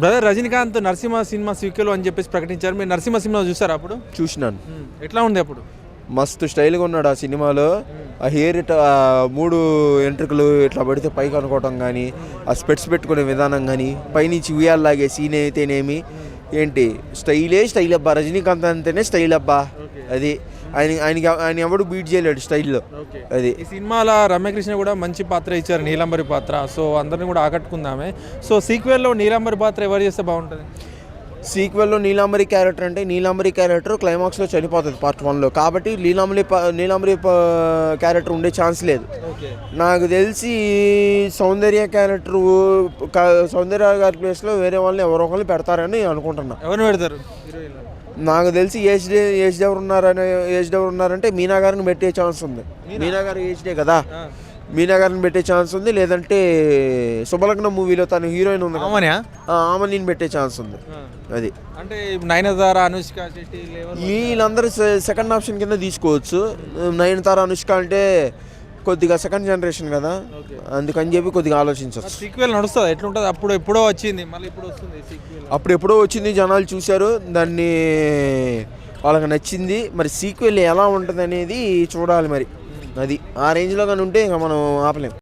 Brother Rajinikanth Narasimha cinema sequel అని చెప్పేసి ప్రకటించారు. మీరు నరసింహ సినిమా చూసారా అప్పుడు? చూసినాను. ఎట్లా ఉంది అప్పుడు? మస్తు స్టైల్గా ఉన్నాడు ఆ సినిమాలో. ఆ హెయిర్ ఇట్లా మూడు ఎంట్రుకలు ఇట్లా పడితే పైకి అనుకోవటం కానీ ఆ స్పెట్స్ పెట్టుకునే విధానం కానీ పైనుంచి ఉయ్యాలలాగే సీన్ అయితేనేమి ఏంటి? స్టైలే స్టైల్ అబ్బా. రజనీకాంత్ అంటేనే స్టైల్ అబ్బా. అది ఆయన ఆయనకి ఆయన ఎవడు బీట్ చేయలేడు స్టైల్లో అది. ఈ సినిమాలో రమ్యకృష్ణ కూడా మంచి పాత్ర ఇచ్చారు నీలంబరి పాత్ర. సో అందరిని కూడా ఆకట్టుకుందామే. సో సీక్వెల్లో నీలంబరి పాత్ర ఎవరు చేస్తే బాగుంటుంది? సీక్వెల్లో నీలాంబరి క్యారెక్టర్ అంటే నీలాంబరి క్యారెక్టర్ క్లైమాక్స్లో చనిపోతుంది పార్ట్ వన్లో. కాబట్టి నీలాంబరి నీలాంబరి క్యారెక్టర్ ఉండే ఛాన్స్ లేదు. నాకు తెలిసి సౌందర్య క్యారెక్టర్ సౌందర్య గారి ప్లేస్లో వేరే వాళ్ళని ఎవరో ఒకరిని పెడతారని అనుకుంటున్నా. ఎవరిని పెడతారు? నాకు తెలిసి ఏజ్ డే ఏజ్ ఎవరు ఉన్నారని ఏజ్ ఎవరు ఉన్నారంటే మీనా గారిని పెట్టే ఛాన్స్ ఉంది. మీనా? గారు ఏజ్ డే కదా? మీనా గారిని పెట్టే ఛాన్స్ ఉంది లేదంటే శుభలగ్నం మూవీలో తను హీరోయిన్ ఉంది కదా, అవునా ఆ, ఆమె నేను పెట్టే ఛాన్స్ ఉంది. అది. అంటే నయనతార అనుష్క శెట్టి వీళ్ళందరూ సెకండ్ ఆప్షన్ కింద తీసుకోవచ్చు. నయనతార అనుష్క అంటే కొద్దిగా సెకండ్ జనరేషన్ కదా. అందుకని చెప్పి కొద్దిగా ఆలోచించవచ్చు సీక్వెల్ నడుస్తుంది? ఎట్లుంటుంది? అప్పుడు ఎప్పుడో వచ్చింది మళ్ళీ ఇప్పుడు వస్తుంది అప్పుడు ఎప్పుడో వచ్చింది జనాలు చూశారు. దాన్ని వాళ్ళకి నచ్చింది. మరి సీక్వెల్ ఎలా ఉంటుంది అనేది చూడాలి మరి. అది ఆ రేంజ్లో కానీ ఉంటే ఇంకా మనం ఆపలేం.